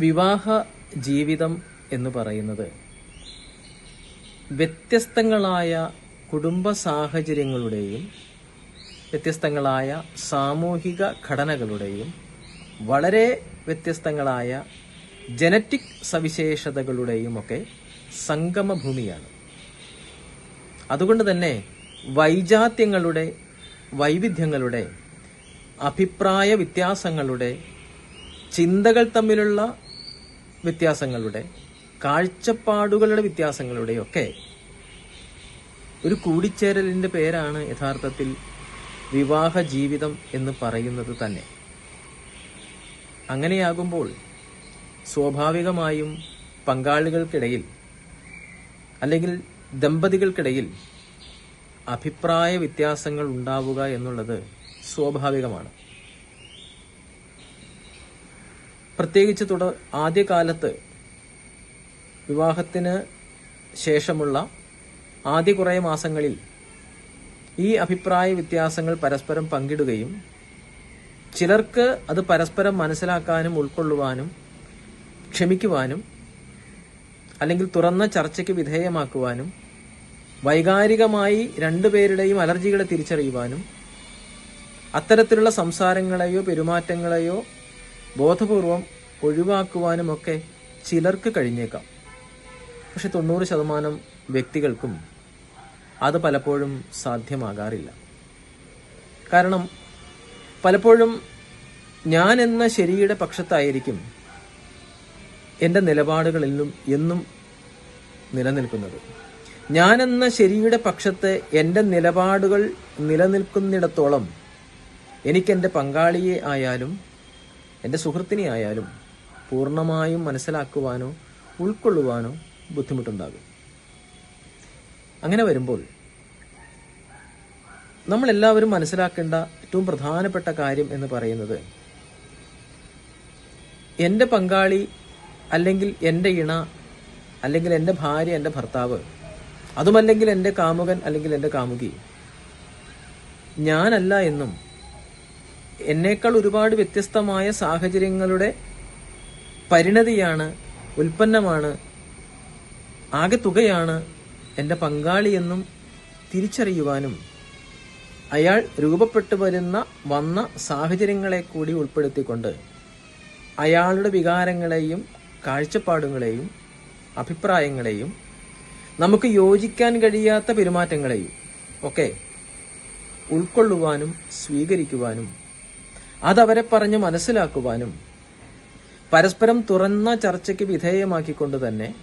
വിവാഹ ജീവിതം എന്ന് പറയുന്നത് വ്യത്യസ്തങ്ങളായ കുടുംബ സാഹചര്യങ്ങളുടെയും വ്യത്യസ്തങ്ങളായ സാമൂഹിക ഘടനകളുടെയും വളരെ വ്യത്യസ്തങ്ങളായ ജനറ്റിക് സവിശേഷതകളുടെയും ഒക്കെ സംഗമഭൂമിയാണ്. അതുകൊണ്ട് തന്നെ വൈജാത്യങ്ങളുടെ വൈവിധ്യങ്ങളുടെ അഭിപ്രായ വ്യത്യാസങ്ങളുടെ ചിന്തകൾ തമ്മിലുള്ള വ്യത്യാസങ്ങളുടെ കാഴ്ചപ്പാടുകളുടെ വ്യത്യാസങ്ങളുടെയൊക്കെ ഒരു കൂടിച്ചേരലിന്റെ പേരാണ് യഥാർത്ഥത്തിൽ വിവാഹ ജീവിതം എന്ന് പറയുന്നത് തന്നെ. അങ്ങനെയാകുമ്പോൾ സ്വാഭാവികമായും പങ്കാളികൾക്കിടയിൽ അല്ലെങ്കിൽ ദമ്പതികൾക്കിടയിൽ അഭിപ്രായ വ്യത്യാസങ്ങൾ ഉണ്ടാവുക എന്നുള്ളത് സ്വാഭാവികമാണ്. പ്രത്യേകിച്ച് തുട ആദ്യകാലത്ത് വിവാഹത്തിന് ശേഷമുള്ള ആദ്യ കുറേ മാസങ്ങളിൽ ഈ അഭിപ്രായ വ്യത്യാസങ്ങൾ പരസ്പരം പങ്കിടുകയും ചിലർക്ക് അത് പരസ്പരം മനസ്സിലാക്കാനും ഉൾക്കൊള്ളുവാനും ക്ഷമിക്കുവാനും അല്ലെങ്കിൽ തുറന്ന ചർച്ചയ്ക്ക് വിധേയമാക്കുവാനും വൈകാരികമായി രണ്ടുപേരുടെയും അലർജികളെ തിരിച്ചറിയുവാനും അത്തരത്തിലുള്ള സംസാരങ്ങളെയോ പെരുമാറ്റങ്ങളെയോ ബോധപൂർവം ഒഴിവാക്കുവാനുമൊക്കെ ചിലർക്ക് കഴിഞ്ഞേക്കാം. പക്ഷെ തൊണ്ണൂറ് ശതമാനം വ്യക്തികൾക്കും അത് പലപ്പോഴും സാധ്യമാകാറില്ല. കാരണം പലപ്പോഴും ഞാൻ എന്ന ശരിയുടെ പക്ഷത്തായിരിക്കും എന്റെ നിലപാടുകളിലും എന്നും നിലനിൽക്കുന്നത്. ഞാൻ എന്ന ശരിയുടെ പക്ഷത്ത് എന്റെ നിലപാടുകൾ നിലനിൽക്കുന്നിടത്തോളം എനിക്കെന്റെ പങ്കാളിയെ ആയാലും എന്റെ സുഹൃത്തിനെ ആയാലും പൂർണമായും മനസ്സിലാക്കുവാനോ ഉൾക്കൊള്ളുവാനോ ബുദ്ധിമുട്ടുണ്ടാകും. അങ്ങനെ വരുമ്പോൾ നമ്മൾ എല്ലാവരും മനസ്സിലാക്കേണ്ട ഏറ്റവും പ്രധാനപ്പെട്ട കാര്യം എന്ന് പറയുന്നത് എന്റെ പങ്കാളി അല്ലെങ്കിൽ എന്റെ ഇണ അല്ലെങ്കിൽ എന്റെ ഭാര്യ എന്റെ ഭർത്താവ് അതുമല്ലെങ്കിൽ എന്റെ കാമുകൻ അല്ലെങ്കിൽ എന്റെ കാമുകി ഞാനല്ല എന്നും എന്നേക്കാൾ ഒരുപാട് വ്യത്യസ്തമായ സാഹചര്യങ്ങളുടെ പരിണതിയാണ് ഉൽപ്പന്നമാണ് ആകെ തുകയാണ് എന്റെ പങ്കാളിയെന്നും തിരിച്ചറിയുവാനും അയാൾ രൂപപ്പെട്ടു വരുന്ന വന്ന സാഹചര്യങ്ങളെ കൂടി ഉൾപ്പെടുത്തിക്കൊണ്ട് അയാളുടെ വികാരങ്ങളെയും കാഴ്ചപ്പാടുകളെയും അഭിപ്രായങ്ങളെയും നമുക്ക് യോജിക്കാൻ കഴിയാത്ത പെരുമാറ്റങ്ങളെയും ഒക്കെ ഉൾക്കൊള്ളുവാനും സ്വീകരിക്കുവാനും അതവരെ പറഞ്ഞ് മനസ്സിലാക്കുവാനും പരസ്പരം തുറന്ന ചർച്ചയ്ക്ക് വിധേയമാക്കിക്കൊണ്ട് തന്നെ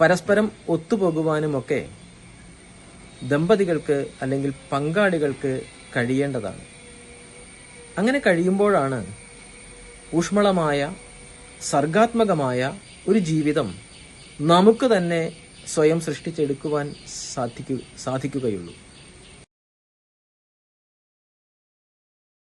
പരസ്പരം ഒത്തുപോകുവാനുമൊക്കെ ദമ്പതികൾക്ക് അല്ലെങ്കിൽ പങ്കാളികൾക്ക് കഴിയേണ്ടതാണ്. അങ്ങനെ കഴിയുമ്പോഴാണ് ഊഷ്മളമായ സർഗാത്മകമായ ഒരു ജീവിതം നമുക്ക് തന്നെ സ്വയം സൃഷ്ടിച്ചെടുക്കുവാൻ സാധിക്കു സാധിക്കുകയുള്ളൂ.